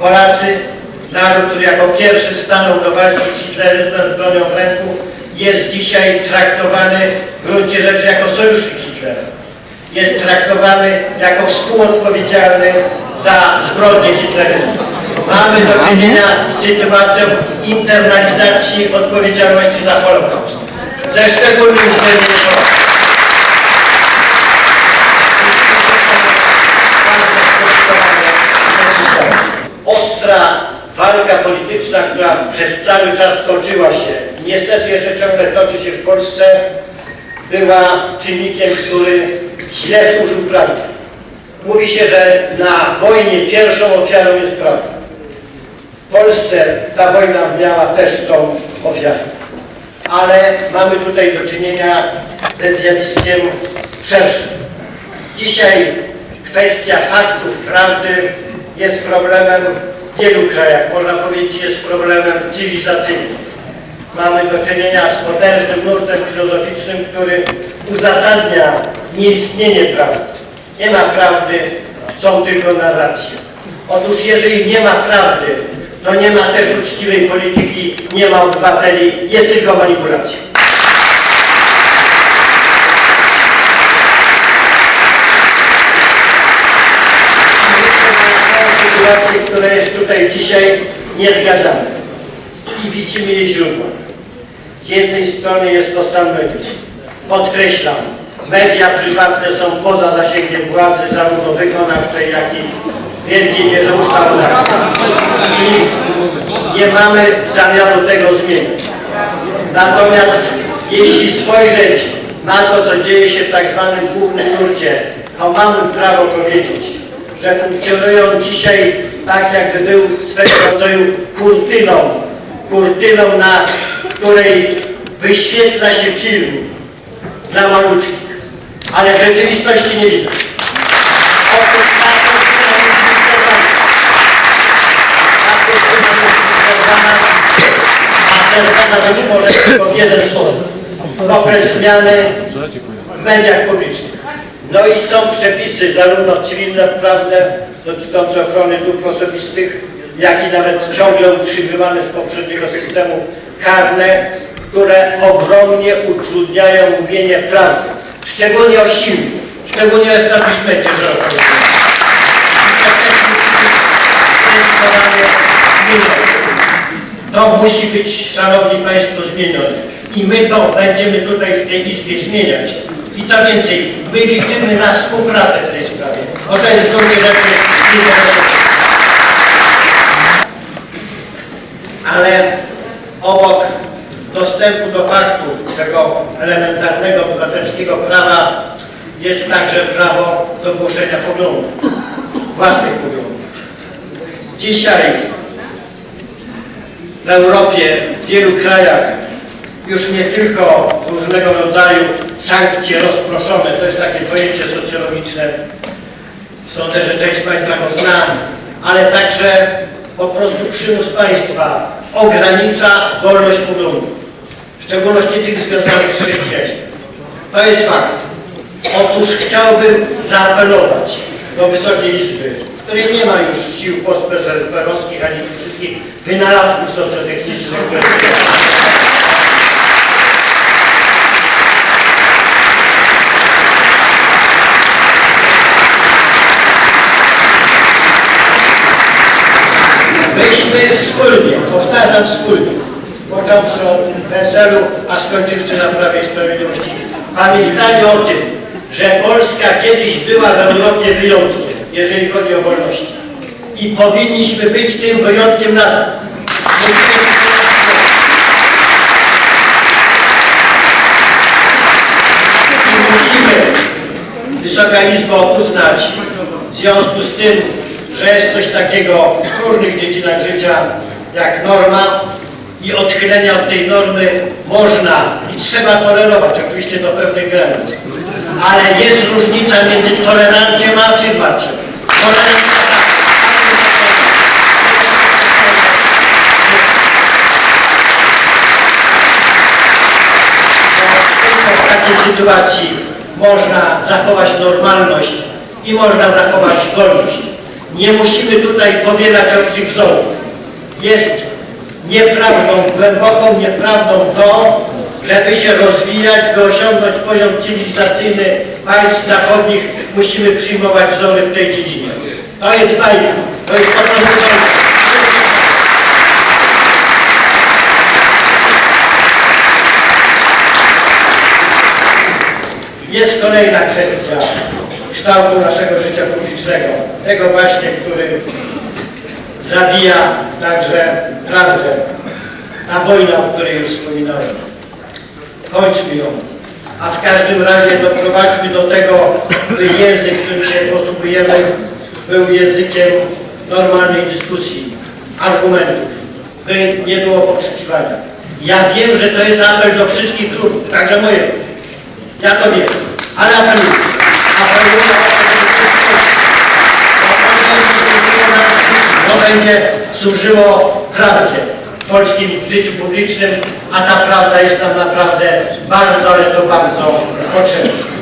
Polacy, naród, który jako pierwszy stanął do walki z hitleryzmem z bronią w ręku, jest dzisiaj traktowany w gruncie rzeczy jako sojusznik Hitlera. Jest traktowany jako współodpowiedzialny za zbrodnie hitleryzmu. Mamy do czynienia z sytuacją internalizacji odpowiedzialności za Holokaust. Ze szczególnym uwzględnieniem przez cały czas toczyła się, niestety jeszcze ciągle toczy się w Polsce, była czynnikiem, który źle służył prawdzie. Mówi się, że na wojnie pierwszą ofiarą jest prawda. W Polsce ta wojna miała też tą ofiarę. Ale mamy tutaj do czynienia ze zjawiskiem szerszym. Dzisiaj kwestia faktów, prawdy jest problemem w wielu krajach. Można powiedzieć, jest problemem cywilizacyjnym. Mamy do czynienia z potężnym nurtem filozoficznym, który uzasadnia nieistnienie prawdy. Nie ma prawdy, są tylko narracje. Otóż jeżeli nie ma prawdy, to nie ma też uczciwej polityki, nie ma obywateli, jest tylko manipulacja. Która jest tutaj dzisiaj, nie zgadzamy. I widzimy jej źródło. Z jednej strony jest to stan mediów. Podkreślam, media prywatne są poza zasięgiem władzy, zarówno wykonawczej, jak i w wielkiej mierze ustawodawczej. I nie mamy zamiaru tego zmienić. Natomiast jeśli spojrzeć na to, co dzieje się w tak zwanym głównym nurcie, to mamy prawo powiedzieć, że funkcjonują dzisiaj tak, jakby był swego rodzaju kurtyną, kurtyną, na której wyświetla się film dla maluczkich, ale w rzeczywistości nie widać. Otóż a być może tylko w jeden sposób. Poprzez zmiany w mediach publicznych. No i są przepisy zarówno cywilne, prawne dotyczące ochrony dóbr osobistych, jak i nawet ciągle utrzymywane z poprzedniego systemu karne, które ogromnie utrudniają mówienie prawdy. Szczególnie o silnym, szczególnie o establishmencie szeroko. To musi być, Szanowni Państwo, zmienione. I my to będziemy tutaj w tej Izbie zmieniać. I co więcej, my liczymy na współpracę w tej sprawie, bo to jest w gruncie rzeczy. Ale obok dostępu do faktów, tego elementarnego obywatelskiego prawa, jest także prawo do głoszenia poglądów, własnych poglądów. Dzisiaj w Europie, w wielu krajach już nie tylko różnego rodzaju sankcje rozproszone, to jest takie pojęcie socjologiczne, sądzę, że część Państwa go zna, ale także po prostu przymus państwa ogranicza wolność poglądów, w szczególności tych związanych z chrześcijaństwem. To jest fakt. Otóż chciałbym zaapelować do Wysokiej Izby, której nie ma już sił postprezerperowskich ani wszystkich wynalazków socjotechnicznych, które Myśmy powtarzam wspólnie, począwszy od PSL-u, a skończywszy na Prawie Sprawiedliwości, pamiętali o tym, że Polska kiedyś była w Europie wyjątkiem, jeżeli chodzi o wolności. I powinniśmy być tym wyjątkiem nadal. I musimy, Wysoka Izbo, uznać w związku z tym, że jest coś takiego w różnych dziedzinach życia jak norma i odchylenia od tej normy można i trzeba tolerować, oczywiście do pewnych granic. Ale jest różnica między tolerancją a afirmacją. Tolerancja takiej sytuacji można zachować normalność i można zachować wolność. Nie musimy tutaj powielać obcych wzorów. Jest nieprawdą, głęboką nieprawdą to, żeby się rozwijać, by osiągnąć poziom cywilizacyjny państw zachodnich, musimy przyjmować wzory w tej dziedzinie. To jest bajka. To jest po prostu. Jest kolejna kwestia kształtu naszego życia publicznego. Tego właśnie, który zabija także prawdę. Ta wojna, o której już wspominałem. Kończmy ją. A w każdym razie doprowadźmy do tego, by język, którym się posługujemy, był językiem normalnej dyskusji, argumentów, by nie było pokrzykiwania. Ja wiem, że to jest apel do wszystkich klubów, także mojego. Ja to wiem, ale apeluję. Apeluję to będzie służyło prawdzie w polskim życiu publicznym, a ta prawda jest nam naprawdę bardzo, ale to bardzo potrzebna.